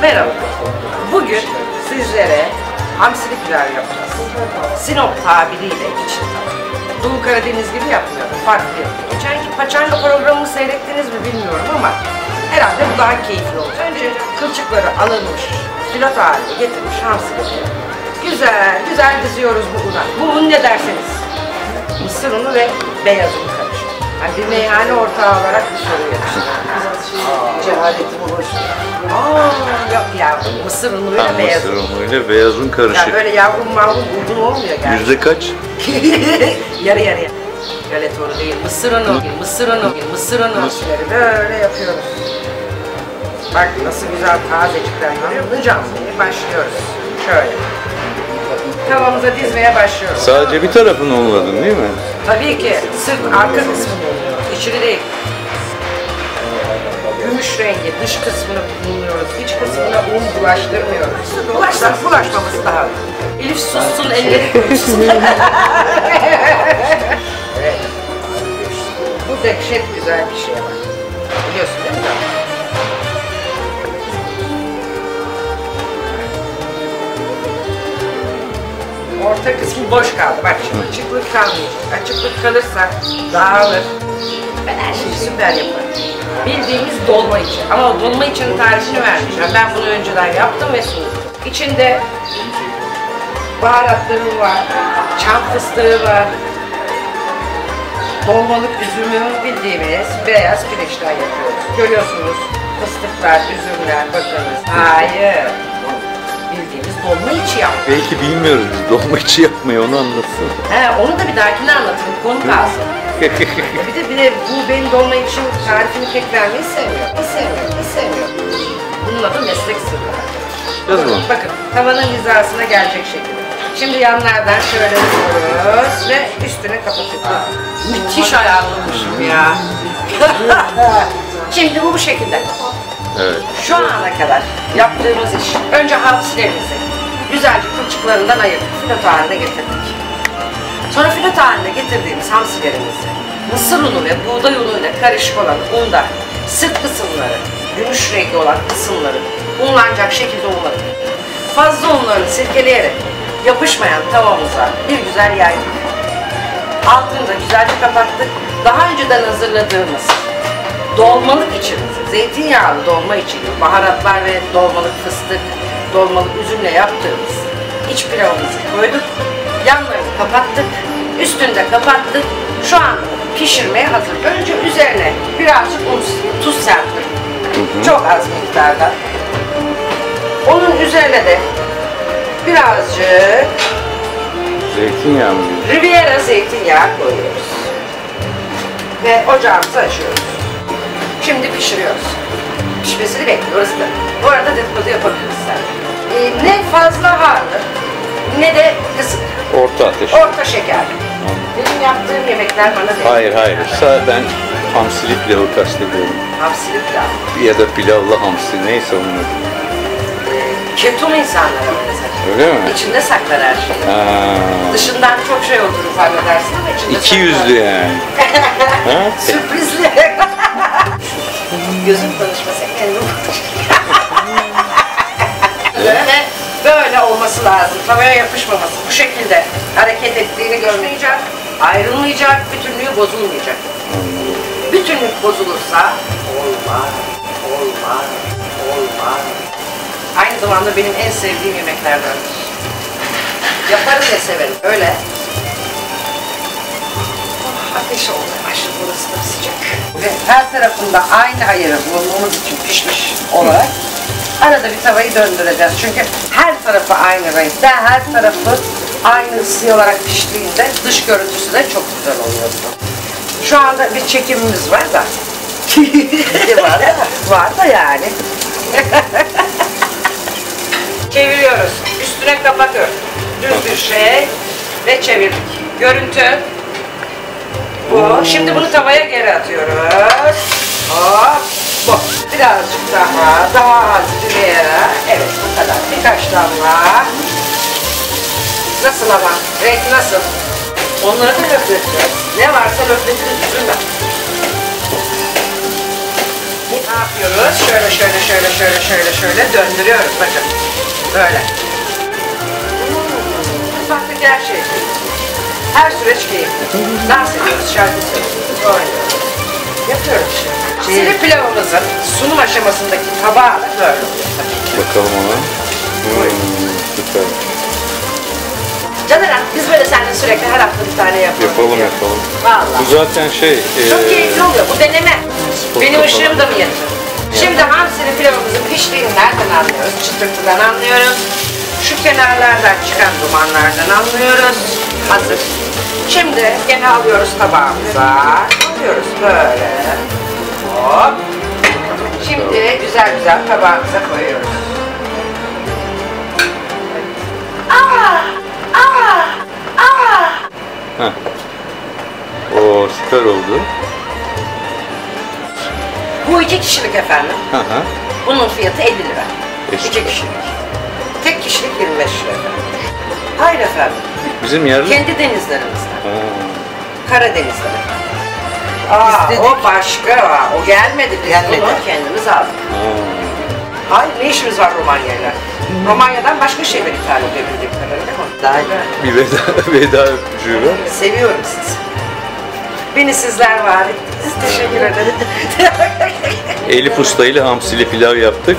Merhaba. Bugün sizlere hamsili pilav yapacağız. Sinop tabiriyle için Doğu Karadeniz gibi yapmıyorum. Farklı yapıyorum. Geçenki paçanga programını seyrettiniz mi bilmiyorum ama herhalde bu daha keyifli olacak. Önce kılçıkları alınmış, pilot haline getirmiş hamsileri. Güzel, güzel diziyoruz bu una. Bu un ne derseniz. Mısır unu ve beyaz un. Yani bir meyhane ortağı olarak bir soru yakışır. Cehaletimi hoş. Aa, yok ya mısır unuyla Tam beyaz mısır un. unuyla beyaz un Ya karışık. böyle yavrum mavrum buldum olmuyor gerçekten. Yüzde kaç? yarı yarıya. Öyle doğru değil. Mısır unu, mısır unu, mısır unu. Böyle yapıyoruz. Bak nasıl güzel tazecikler görüyor musun? Canlı başlıyoruz. Şöyle. Tavamıza dizmeye başlıyoruz. Sadece bir tarafını unladın değil mi? Tabii ki sırf arka kısmını. İçini değil. Gümüş rengi dış kısmını bulunuyoruz. İç kısmına un bulaştırmıyoruz. Bulaşsa bulaşmaması daha. Elif sussun elleri evet. Bu dehşet güzel bir şey var. Biliyorsun değil mi? Orta kısmı boş kaldı. Bak şimdi açıklık kalmayacak. Açıklık kalırsa dağılır. Ben her şeyi süper yaparım. Bildiğimiz dolma için. Ama o dolma için tarifini vermeyeceğim. Ben bunu önceden yaptım ve sundum. İçinde baharatları var, çam fıstığı var, dolmalık üzümü bildiğimiz beyaz pirinçten yapıyoruz. Görüyorsunuz fıstıklar, üzümler, bakınız. Hayır. Dolma içi yaptık. Belki bilmiyoruz biz dolma içi yapmayı onu anlatsın. He, onu da bir dahakine anlatırım. Konu kalsın. bir de bir de bu benim dolma için tarifini pek vermeyi sevmiyor. Hiç sevmiyor, hiç sevmiyor. Bunun adı meslek sırrı. Yaz mı? Bakın tavanın hizasına gelecek şekilde. Şimdi yanlardan şöyle vuruyoruz ve üstüne kapatıyoruz. Müthiş ayarlamışım ya. Şimdi bu bu şekilde. Evet. Şu ana kadar yaptığımız iş, önce hamsilerimizi güzelce kılçıklarından ayırdık, filot haline getirdik. Sonra filot haline getirdiğimiz hamsilerimizi mısır unu ve buğday unuyla karışık olan unda sırt kısımları, gümüş renkli olan kısımları unlanacak şekilde unladık. Fazla unlarını sirkeleyerek yapışmayan tavamıza bir güzel yaydık. Altını da güzelce kapattık. Daha önceden hazırladığımız dolmalık içimizi, zeytinyağlı dolma için baharatlar ve dolmalık fıstık, dolmalık üzümle yaptığımız iç pilavımızı koyduk. Yanlarını kapattık, üstünde kapattık. Şu an pişirmeye hazır. Önce üzerine birazcık un, tuz serptim. Çok az miktarda. Onun üzerine de birazcık Zeytinyağı mı? Riviera zeytinyağı koyuyoruz. Ve ocağımızı açıyoruz. Şimdi pişiriyoruz. Pişmesini bekliyoruz da. Bu arada dedikodu yapabiliriz sen. Ee, ne fazla harlı ne de kısık. Orta ateş. Orta şekerli. Benim yaptığım yemekler bana değil. Hayır hayır. Sa ben hamsili pilavı kastediyorum. Hamsili pilav. Ya da pilavlı hamsi neyse onun adı. Ketum insanlara benzer. Öyle mi? İçinde saklar her şeyi. Ha, Dışından çok şey olduğunu zannedersin ama içinde iki saklar. yüzlü yani. ha? Sürprizli. Gözüm Tavaya yapışmaması. Bu şekilde hareket ettiğini görmeyecek. Ayrılmayacak. Bütünlüğü bozulmayacak. Bütünlük bozulursa olmaz, olmaz, olmaz. Aynı zamanda benim en sevdiğim yemeklerdendir. Yaparım ve severim. Öyle. Oh, ateş olmaya başladı. Burası da sıcak. Ve her tarafında aynı ayarı bulmamız için pişmiş olarak arada bir tavayı döndüreceğiz. Çünkü her tarafı aynı renkte, her tarafı aynı ısı olarak piştiğinde dış görüntüsü de çok güzel oluyor. Şu anda bir çekimimiz var da. var da, var da yani. Çeviriyoruz. Üstüne kapatıyoruz. Düz bir şey ve çevirdik. Görüntü bu. Şimdi bunu tavaya geri atıyoruz. Hop. Bu. Birazcık daha. Daha az yere. Evet bu kadar. Birkaç damla. Nasıl ama? Renk nasıl? Onları da löfleteceğiz. Ne varsa löfletiriz üzülme. Afiyet yapıyoruz? Şöyle şöyle şöyle şöyle şöyle şöyle döndürüyoruz bakın. Böyle. Mutfaktaki her şey. Her süreç keyifli. Dans ediyoruz, şarkı söylüyoruz, oynuyoruz. Yapıyoruz işte. Sili pilavımızın sunum aşamasındaki tabağı da böyle oluyor tabii ki. Bakalım ona. Hmm, süper. Caner biz böyle seninle sürekli her hafta bir tane yapalım. Yapalım diye. yapalım. Vallahi. Bu zaten şey... Çok eee, keyifli oluyor. Bu deneme. Spor Benim kapalı. ışığım da mı yetiyor? Şimdi hamsili pilavımızın piştiğini nereden anlıyoruz? Çıtırtıdan anlıyoruz. Şu kenarlardan çıkan dumanlardan anlıyoruz. Hazır. Şimdi gene alıyoruz tabağımıza. Alıyoruz böyle. Hop. Şimdi güzel güzel tabağımıza koyuyoruz. Ah! Ah! Ah! Heh. Oo süper oldu. Bu iki kişilik efendim. Hı hı. Bunun fiyatı 50 lira. Eşit. İki kişilik. Tek kişilik 25 lira efendim. Hayır efendim. Bizim yerli... Kendi denizlerimizden. Ha. Karadeniz'den efendim. Aa, İstedik. o başka. O gelmedi. Biz Gelmedi. bunu kendimiz aldık. Ha. Hayır ne işimiz var Romanya'yla? Romanya'dan başka şeyler ithal bildiğim kadarıyla. Daha iyi. Bir veda, veda öpücüğü var. Seviyorum sizi. Beni sizler var ettiniz. Teşekkür ederim. Elif Usta ile hamsili pilav yaptık.